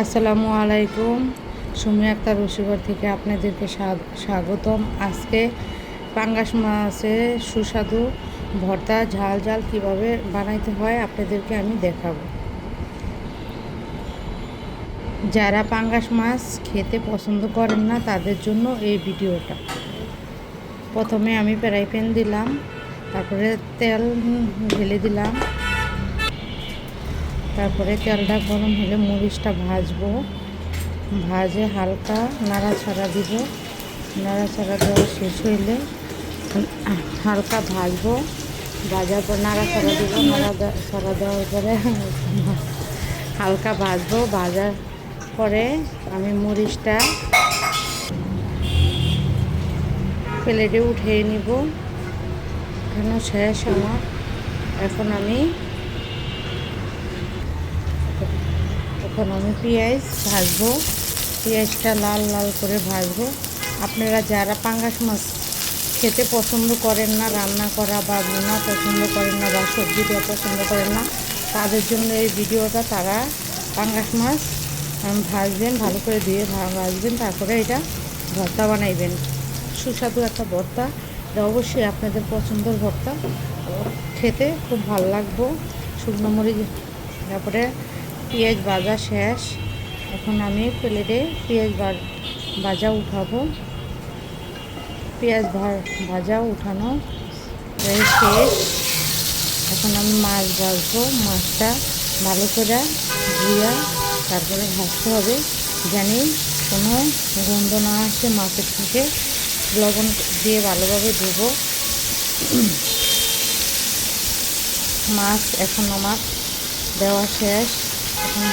আসসালামু আলাইকুম। সুমি আক্তার রসিগর থেকে আপনাদেরকে স্বা- স্বাগতম। আজকে পাঙ্গাস মাছের সুস্বাদু ভর্তা ঝাল ঝাল কীভাবে বানাইতে হয় আপনাদেরকে আমি দেখাবো। যারা পাঙ্গাস মাছ খেতে পছন্দ করেন না, তাদের জন্য এই ভিডিওটা। প্রথমে আমি প্যারাই প্যান দিলাম, তারপরে তেল ঢেলে দিলাম। তারপরে তেলটা গরম হলে মরিচটা ভাজবো। ভাজে হালকা নাড়াচাড়া দিব। নাড়াচাড়া দেওয়া শেষ হইলে হালকা ভাজবো। ভাজার পর নাড়াচাড়া দিব। নাড়াচাড়া দেওয়ার পরে হালকা ভাজবো। ভাজার পরে আমি মরিচটা প্লেটে উঠিয়ে নিব। এখানে শেষ আমার। এখন আমি এখন আমি পেঁয়াজ ভাজবো। পেঁয়াজটা লাল লাল করে ভাজবো। আপনারা যারা পাঙ্গাস মাছ খেতে পছন্দ করেন না, রান্না করা বা বোনা পছন্দ করেন না বা সবজি দেওয়া পছন্দ করেন না, তাদের জন্য এই ভিডিওটা তারা পাঙ্গাস মাছ ভাজবেন, ভালো করে ভা- ভাজবেন, তারপরে এটা ভর্তা বানাইবেন। সুস্বাদু একটা ভর্তা। এটা অবশ্যই আপনাদের পছন্দের ভর্তা। খেতে খুব ভালো লাগবো। শুকনো মরিচ, তারপরে পেঁয়াজ ভাজা শেষ। এখন আমি প্লেটে পেঁয়াজ ভাজা উঠাবো। পেঁয়াজ ভাজা উঠানো শেষ। এখন আমি মাছ ভাজবো। মাছটা ভালো করে ধুয়া তারপরে ভাজতে হবে। জানি কোনো গন্ধ না আসে মাছের থেকে। লবণ দিয়ে ভালোভাবে ধুবো। মাছ এখন আমার দেওয়া শেষ।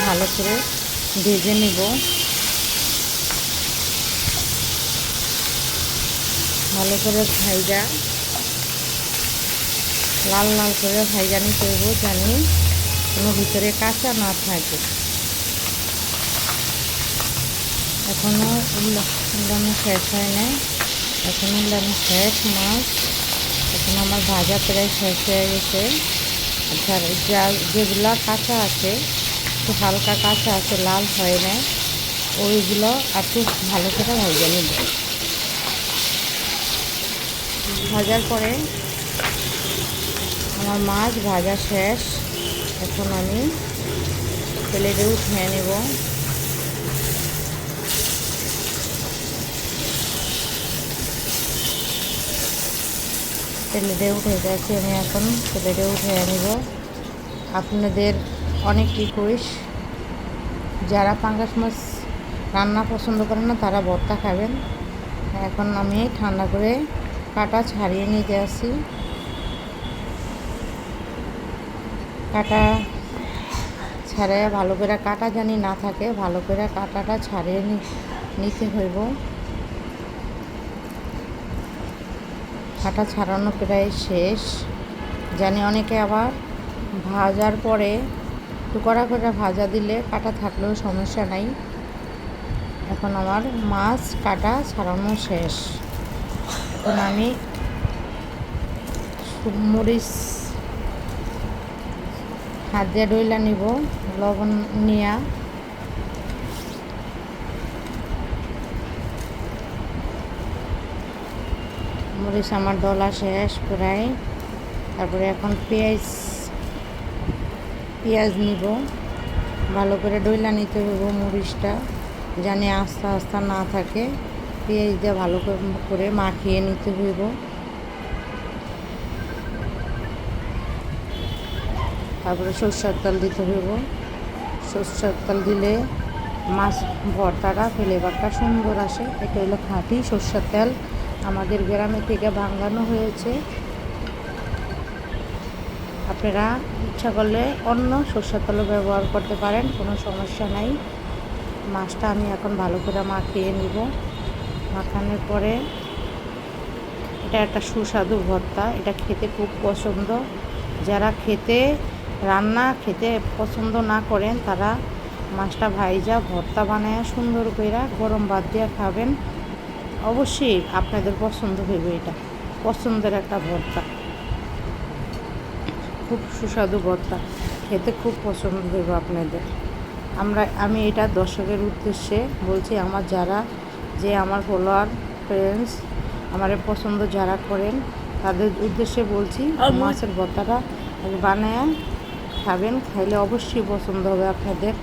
ভালো করে ভেজে নিব। ভালো করে ভাইজা, লাল লাল করে ভাইজানি করব জানি কোনো ভিতরে কাঁচা না থাকে। এখনও উল্লানো শেষ হয় নাই। এখন উল্লানো শেষ মাছ। এখন আমার ভাজা প্রায় শেষ হয়ে গেছে। আচ্ছা যা যেগুলো কাঁচা আছে একটু হালকা কাঁচা আছে, লাল হয় না। ওইগুলো একটু ভালো করে ভাজা নেব। ভাজার পরে আমার মাছ ভাজা শেষ। এখন আমি প্লেটে উঠিয়ে নেব। প্লেটে উঠে যাচ্ছি আমি এখন প্লেটে উঠে নিব। আপনাদের অনেক রিকোয়েস্ট যারা পাঙ্গাস মাছ রান্না পছন্দ করেন না, তারা ভর্তা খাবেন। এখন আমি ঠান্ডা করে কাটা ছাড়িয়ে নিতে আসি। কাটা ছাড়ে ভালো করে কাটা জানি না থাকে, ভালো করে কাটাটা ছাড়িয়ে নিতে হইব। কাটা ছাড়ানো প্রায় শেষ। জানি অনেকে আবার ভাজার পরে টুকরা করে ভাজা দিলে কাটা থাকলেও সমস্যা নাই। এখন আমার মাছ কাটা ছাড়ানো শেষ। এখন আমি মরিচ হাত দিয়ে ডইলা নিব, লবণ নিয়া। মরিচ আমার ডলা শেষ প্রায়। তারপরে এখন পেঁয়াজ পেঁয়াজ নিব। ভালো করে ডইলা নিতে হইব মরিচটা জানি আস্তে আস্তে না থাকে। পেঁয়াজ দিয়ে ভালো করে- করে মাখিয়ে নিতে হইব। তারপরে সরষের তেল দিতে হইব। সরষের তেল দিলে মাছ ভর্তাটা ফ্লেভারটা সুন্দর আসে। এটা হলো খাঁটি সরষের তেল। আমাদের গ্রামে থেকে ভাঙানো হয়েছে। আপনারা ইচ্ছা করলে অন্য সরষের তেলও ব্যবহার করতে পারেন, কোনো সমস্যা নাই। মাছটা আমি এখন ভালো করে মাখিয়ে নিব। মাখানোর পরে এটা একটা সুস্বাদু ভর্তা, এটা খেতে খুব পছন্দ। যারা খেতে, রান্না খেতে পছন্দ না করেন, তারা মাছটা ভাইজা ভর্তা বানায় সুন্দর করে গরম ভাত দিয়ে খাবেন। অবশ্যই আপনাদের পছন্দ হইবে এটা। পছন্দের একটা ভর্তা। খুব সুস্বাদু ভর্তা। খেতে খুব পছন্দ হইব আপনাদের। আমরা আমি এটা দর্শকের উদ্দেশ্যে বলছি আমার যারা যে আমার ফলোয়ার ফ্রেন্ডস আমার পছন্দ যারা করেন তাদের উদ্দেশ্যে বলছি মাছের ভর্তাটা বানায় খাবেন খাইলে অবশ্যই পছন্দ হবে আপনাদের।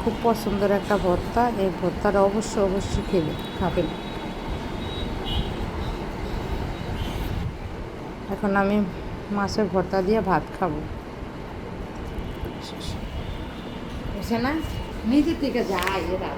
খুব পছন্দের একটা ভর্তা এই ভর্তাটা অবশ্যই অবশ্যই খেলে খাবেন। এখন আমি মাছের ভর্তা দিয়ে ভাত খাব। না নিজের থেকে যায় এরা।